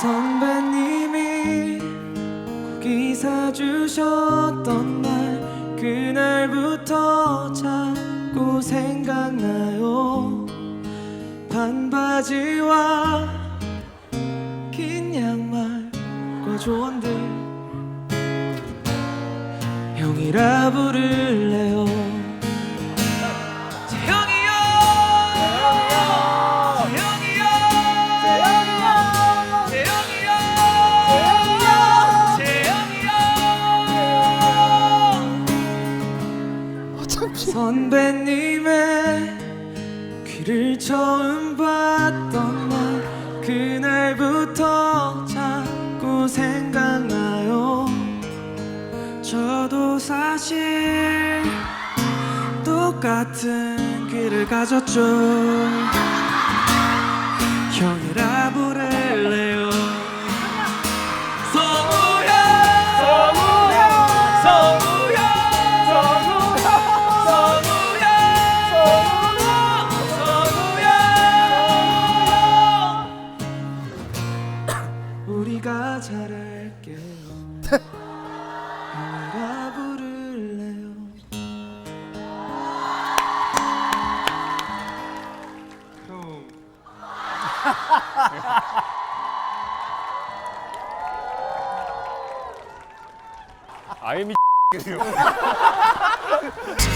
선배님이 고기 사주셨던 날 그날부터 자꾸 생각나요. 반바지와 긴 양말과 조언들. 형이라 부를래요 선배님의 귀를 처음 봤던 날 그날부터 자꾸 생각나요. 저도 사실 똑같은 귀를 가졌죠. 형이라 우리가 잘할게요. 형이라 부를래요. 아이미